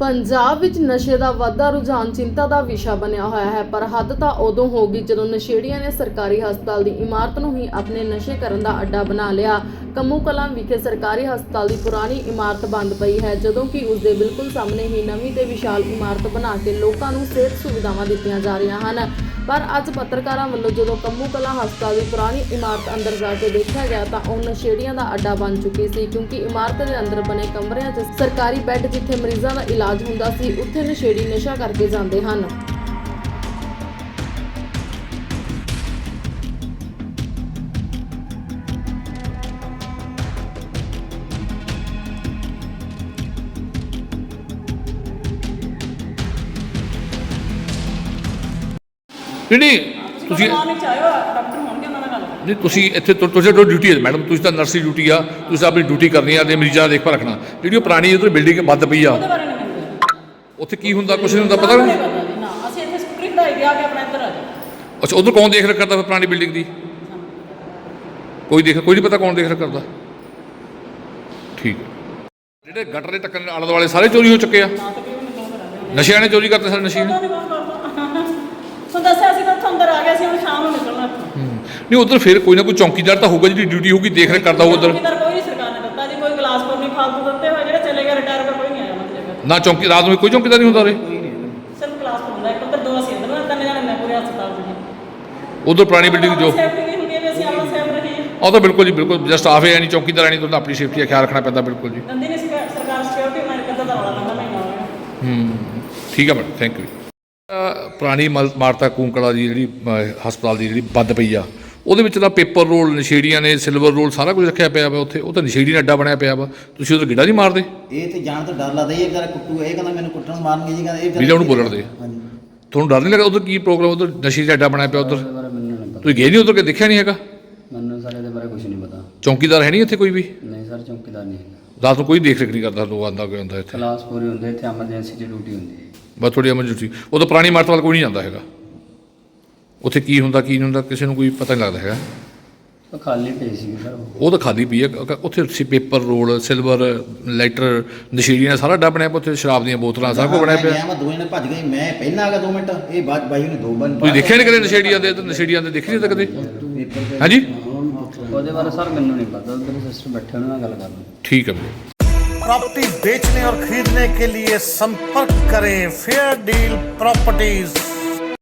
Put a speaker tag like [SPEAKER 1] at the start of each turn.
[SPEAKER 1] ਪੰਜਾਬ ਵਿੱਚ ਨਸ਼ੇ ਦਾ ਵਾਧਾ, ਰੁਝਾਨ ਚਿੰਤਾ ਦਾ ਵਿਸ਼ਾ ਬਣਿਆ ਹੋਇਆ ਹੈ, ਪਰ ਹੱਦ ਤਾਂ ਉਦੋਂ ਹੋ ਗਈ ਜਦੋਂ ਨਸ਼ੇੜੀਆਂ ਨੇ ਸਰਕਾਰੀ ਹਸਪਤਾਲ ਦੀ ਇਮਾਰਤ ਨੂੰ ਹੀ ਆਪਣੇ ਨਸ਼ੇ ਕਰਨ ਦਾ ਅੱਡਾ ਬਣਾ ਲਿਆ। ਕੰਮੂ ਕਲਾਂ ਵਿਖੇ ਸਰਕਾਰੀ ਹਸਪਤਾਲ ਦੀ ਪੁਰਾਣੀ ਇਮਾਰਤ ਬੰਦ ਪਈ ਹੈ, ਜਦੋਂ ਕਿ ਉਸ ਦੇ ਬਿਲਕੁਲ ਸਾਹਮਣੇ ਹੀ ਨਵੀਂ ਤੇ ਵਿਸ਼ਾਲ ਇਮਾਰਤ ਬਣਾ ਕੇ ਲੋਕਾਂ ਨੂੰ ਸਿਹਤ ਸੁਵਿਧਾਵਾਂ ਦਿੱਤੀਆਂ ਜਾ ਰਹੀਆਂ ਹਨ। ਪਰ ਅੱਜ ਪੱਤਰਕਾਰਾਂ ਵੱਲੋਂ ਜਦੋਂ ਕੰਮੂ ਕਲਾ ਹਸਪਤਾਲ ਦੀ ਪੁਰਾਣੀ ਇਮਾਰਤ ਅੰਦਰ ਜਾ ਕੇ ਦੇਖਿਆ ਗਿਆ ਤਾਂ ਉਹ ਨਸ਼ੇੜੀਆਂ ਦਾ ਅੱਡਾ ਬਣ ਚੁੱਕੀ ਸੀ ਕਿਉਂਕਿ ਇਮਾਰਤ ਦੇ ਅੰਦਰ ਬਣੇ ਕਮਰਿਆਂ 'ਚ ਸਰਕਾਰੀ ਬੈੱਡ ਜਿੱਥੇ ਮਰੀਜ਼ਾਂ ਦਾ ਇਲਾਜ ਹੁੰਦਾ ਸੀ, ਉੱਥੇ ਨਸ਼ੇੜੀ ਨਸ਼ਾ ਕਰਕੇ ਜਾਂਦੇ ਹਨ।
[SPEAKER 2] ਨਹੀਂ ਨਹੀਂ ਤੁਸੀਂ
[SPEAKER 3] ਮਾਰਨਿੰਗ ਚ ਆਇਓ ਡਾਕਟਰ ਹੋਣਗੇ ਉਹਨਾਂ ਨਾਲ ਗੱਲ ਕਰੋ।
[SPEAKER 2] ਨਹੀਂ ਤੁਸੀਂ ਇੱਥੇ ਤੁ- ਤੁਸੀਂ ਤੁਹਾਡੀ ਡਿਊਟੀ ਹੈ ਮੈਡਮ ਤੁਸੀਂ ਤਾਂ ਨਰਸੀ ਡਿਊਟੀ ਆ ਤੁਸੀਂ ਆਪਣੀ ਡਿਊਟੀ ਕਰਨੀ ਆ ਤੇ ਮਰੀਜ਼ਾਂ ਦਾ ਦੇਖਭਾਲ ਰੱਖਣਾ। ਜਿਹੜੀ ਉਹ ਪੁਰਾਣੀ ਉਧਰ ਬਿਲਡਿੰਗ ਬੰਦ ਪਈ ਆ।
[SPEAKER 3] ਉਹਦੇ ਬਾਰੇ ਨਹੀਂ ਮੈਨੂੰ ਪਤਾ।
[SPEAKER 2] ਉੱਥੇ ਕੀ ਹੁੰਦਾ ਕੁਛ ਨਹੀਂ ਹੁੰਦਾ ਪਤਾ
[SPEAKER 3] ਨਹੀਂ
[SPEAKER 2] ਨਹੀਂ
[SPEAKER 3] ਪਤਾ ਜੀ, ਨਾ ਅਸੀਂ ਇੱਥੇ ਸਕੂਟਰੀ ਖੜਾਈ ਗਿਆ ਕਿ ਆਪਣਾ ਇੱਧਰ ਆ ਜਾਓ।
[SPEAKER 2] ਅੱਛਾ ਉਧਰ ਕੌਣ ਦੇਖ ਰਿਹਾ ਕਰਦਾ ਫਿਰ ਪੁਰਾਣੀ ਬਿਲਡਿੰਗ ਦੀ? ਕੋਈ ਦੇਖ ਕੋਈ ਨਹੀਂ ਪਤਾ ਕੌਣ ਦੇਖ ਰਿਹਾ ਕਰਦਾ ਠੀਕ ਹੈ। ਜਿਹੜੇ ਗਟਰ ਦੇ ਟੱਕਣ ਆਲੇ ਦੁਆਲੇ ਸਾਰੇ ਚੋਰੀ ਹੋ ਚੁੱਕੇ ਆ।
[SPEAKER 3] ਨਾ ਤਕਰੀਬਨ ਦੋ ਘਰ ਆ ਗਏ
[SPEAKER 2] ਨਸ਼ਿਆਂ ਨੇ ਚੋਰੀ ਕਰਤੇ ਸਾਰੇ ਨਸ਼ੇ ਨੇ
[SPEAKER 3] ਕੌਣ ਕਰਦਾ। ਸੋ ਦੱਸਿਆ ਸੀ ਤਾਂ ਉੱਥੋਂ ਅੰਦਰ ਆ ਗਏ ਸੀ ਹੁਣ ਸ਼ਾਮ ਨੂੰ ਨਿਕਲਣਾ ਇੱਥੋਂ।
[SPEAKER 2] ਨਹੀਂ ਉਧਰ ਫਿਰ ਕੋਈ ਨਾ ਕੋਈ ਚੌਕੀਦਾਰ ਤਾਂ ਹੋਊਗਾ ਜਿਹੜੀ ਡਿਊਟੀ ਹੋਊਗੀ ਦੇਖ ਰੇਖ ਕਰਦਾ ਹੋਊ ਉਧਰ।
[SPEAKER 3] ਚੌਕੀਦਾਰ ਕੋਈ ਨਹੀਂ ਸਰਕਾਰ ਨੇ ਦਿੱਤਾ ਜੀ ਕੋਈ ਗਲਾਸਪੁਰ ਨਹੀਂ ਫਾਲਤੂ ਦਿੱਤੇ ਹੋਏ ਜਿਹੜੇ ਚਲੇ ਗਏ ਰਿਟਾਇਰ ਕਰ ਕੋਈ ਨਹੀਂ ਆਇਆ ਜਗ੍ਹਾ
[SPEAKER 2] ਨਾ ਚੌਕੀ ਰਾਤ ਨੂੰ ਕੋਈ ਚੌਕੀਦਾਰ ਨਹੀਂ ਹੁੰਦਾ ਉਰੇ?
[SPEAKER 3] ਸਿਰਫ ਗਲਾਸਪੁਰ ਹੁੰਦਾ ਇੱਕ ਉੱਧਰ ਦੋ ਅਸੀਂ ਇੱਧਰ ਨਾ ਤਿੰਨ ਜਣੇ ਨੇ ਪੂਰੇ ਹਸਪਤਾਲ ਦੇ
[SPEAKER 2] ਉਧਰ ਪੁਰਾਣੀ ਬਿਲਡਿੰਗ ਜੋ।
[SPEAKER 3] ਸੇਫਟੀ ਨਹੀਂ ਹੁੰਦੀ ਹੈ ਵੀ ਅਸੀਂ ਆਪਣਾ ਸੇਫ ਰਹੀਏ
[SPEAKER 2] ਉਹ ਤਾਂ ਬਿਲਕੁਲ ਜੀ ਬਿਲਕੁਲ ਜਸਟ ਆਫੇ ਨਹੀਂ ਚੌਕੀਦਾਰ ਨਹੀਂ ਤੁਹਾਨੂੰ ਆਪਣੀ ਸੇਫਟੀ ਦਾ ਖਿਆਲ ਰੱਖਣਾ ਪੈਂਦਾ ਬਿਲਕੁਲ ਜੀ।
[SPEAKER 3] ਦੰਦੀ ਨੇ ਸਰਕਾਰ ਸਿਕਿਉਰਿਟੀ ਮੈਂ ਕਿੱਦਾਂ ਦਾ ਰੌਲਾ ਗਿਆ।
[SPEAKER 2] ਹੂੰ। ਠੀਕ ਹੈ ਮੈਡਮ ਥੈਂਕ ਯੂ ਪੁਰਾਣੀ ਮਾਰਤਾ ਕੂੰਕੜਾ ਦੀ ਜਿਹੜੀ ਹਸਪਤਾਲ ਦੀ ਜਿਹੜੀ ਬੰਦ ਪਈ ਆ ਉਹਦੇ ਵਿੱਚ ਤਾਂ ਪੇਪਰ ਰੋਲ ਨਸ਼ੇੜੀਆਂ ਨੇ ਸਿਲਵਰ ਰੋਲ ਸਾਰਾ ਕੁਝ ਰੱਖਿਆ ਪਿਆ ਵਾ ਉੱਥੇ ਉਹ ਤਾਂ ਨਸ਼ੇੜੀ ਨੇ ਅੱਡਾ ਬਣਿਆ ਪਿਆ ਵਾ। ਤੁਸੀਂ ਉਧਰ ਗਿੱਡਾ ਨਹੀਂ ਮਾਰਦੇ?
[SPEAKER 4] ਇਹ ਤੇ ਜਾਣ ਤੋਂ ਡਰ ਲੱਗਦਾ ਇਹ ਵਿਚਾਰਾ ਕੁੱਟੂ ਇਹ ਕਹਿੰਦਾ ਮੈਨੂੰ ਕੁੱਟਣ ਮਾਰਨਗੇ ਜੀ ਕਹਿੰਦਾ ਇਹ
[SPEAKER 2] ਵੀਰੇ ਉਹਨੂੰ ਬੋਲਣ ਦੇ।
[SPEAKER 4] ਹਾਂਜੀ।
[SPEAKER 2] ਤੁਹਾਨੂੰ ਡਰ ਨਹੀਂ ਲੱਗਾ ਉਧਰ ਕੀ ਪ੍ਰੋਗਰਾਮ ਉਧਰ ਨਸ਼ੇ ਦਾ ਅੱਡਾ ਬਣਿਆ ਪਿਆ ਉਧਰ? ਤੁਸੀਂ ਗਏ ਨਹੀਂ ਉਧਰ ਕੇ ਦੇਖਿਆ ਨਹੀਂ ਹੈਗਾ?
[SPEAKER 5] ਮੈਨੂੰ ਸਰ ਇਹਦੇ ਬਾਰੇ ਕੁਝ ਨਹੀਂ ਪਤਾ।
[SPEAKER 2] ਚੌਕੀਦਾਰ ਹੈ ਨਹੀਂ ਇੱਥੇ ਕੋਈ ਵੀ?
[SPEAKER 5] ਨਹੀਂ ਸਰ ਚੌਕੀਦਾਰ ਨਹੀਂ
[SPEAKER 2] ਰਾਤ ਨੂੰ ਕੋਈ ਦੇਖ ਰੇਖ ਨਹੀਂ ਕਰਦਾ ਲੋਕ ਆਂਦਾ ਕੋਈ ਹੁੰਦਾ ਇੱਥੇ।
[SPEAKER 5] ਕਲਾਸ ਪੂਰੀ ਹੁੰਦੇ ਇੱਥੇ ਐਮਰਜੈਂਸੀ ਦੀ ਡਿਊਟੀ ਹੁੰਦੀ ਹੈ।
[SPEAKER 2] ਬਸ ਥੋੜੀ ਐਮਰਜੈਂਸੀ ਉਹ ਤਾਂ ਪੁਰਾਣੀ ਮਾਰਤ ਵੱਲ ਕੋਈ ਨਹੀਂ ਜਾਂਦਾ ਹੈਗਾ। ਉੱਥੇ ਕੀ ਹੁੰਦਾ ਕੀ ਨਹੀਂ ਹੁੰਦਾ ਕਿਸੇ ਨੂੰ ਕੋਈ ਪਤਾ ਨਹੀਂ ਲੱਗਦਾ ਹੈਗਾ।
[SPEAKER 5] ਉਹ ਖਾਲੀ ਪਈ ਸੀ ਸਰ
[SPEAKER 2] ਉਹ। ਤਾਂ ਖਾਦੀ ਪਈ ਹੈ। ਕ- ਉੱਥੇ ਸੀ ਪੇਪਰ ਰੋਲ ਸਿਲਵਰ ਲਾਈਟਰ ਨਸ਼ੀੜੀਆਂ ਸਾਰਾ ਡੱਬ ਬਣਿਆ ਪਿਆ ਉੱਥੇ ਸ਼ਰਾਬ ਦੀਆਂ ਬੋਤਲਾਂ ਸਾਰਾ ਕੁਝ ਬਣਿਆ
[SPEAKER 4] ਮੈਂ
[SPEAKER 2] ਪਿਆ।
[SPEAKER 4] ਗਿਆ ਮੈਂ ਦੋ ਜਣੇ ਭੱਜ ਗਏ ਮੈਂ ਪਹਿਲਾਂ ਆ ਗਿਆ 2 ਮਿੰਟ। ਇਹ ਬਾਅਦ ਬਾਈ ਨੇ ਦੋ ਬੰਦ
[SPEAKER 2] ਤੁਸੀਂ ਦੇਖਿਆ ਨਹੀਂ ਕਦੇ ਨਸ਼ੇੜੀਆਂ ਦੇ ਤੇ ਨਸ਼ੇੜੀਆਂ ਦੇ ਦੇਖੀ ਨਹੀਂ ਤਾਂ ਕਦੇ ਹਾਂਜੀ?
[SPEAKER 5] ਉਹਦੇ ਬਾਰੇ ਸਰ ਮੈਨੂੰ ਨਹੀਂ ਪਤਾ ਉਧਰ ਸਿਸਟਰ ਬੈਠੇ ਉਹਨਾਂ ਨਾਲ ਗੱਲ ਕਰ ਲਓ
[SPEAKER 2] ਠੀਕ ਹੈ ਵੀਰੇ
[SPEAKER 6] प्रॉपर्टी बेचने और खरीदने के लिए संपर्क करें फेयर डील प्रॉपर्टीज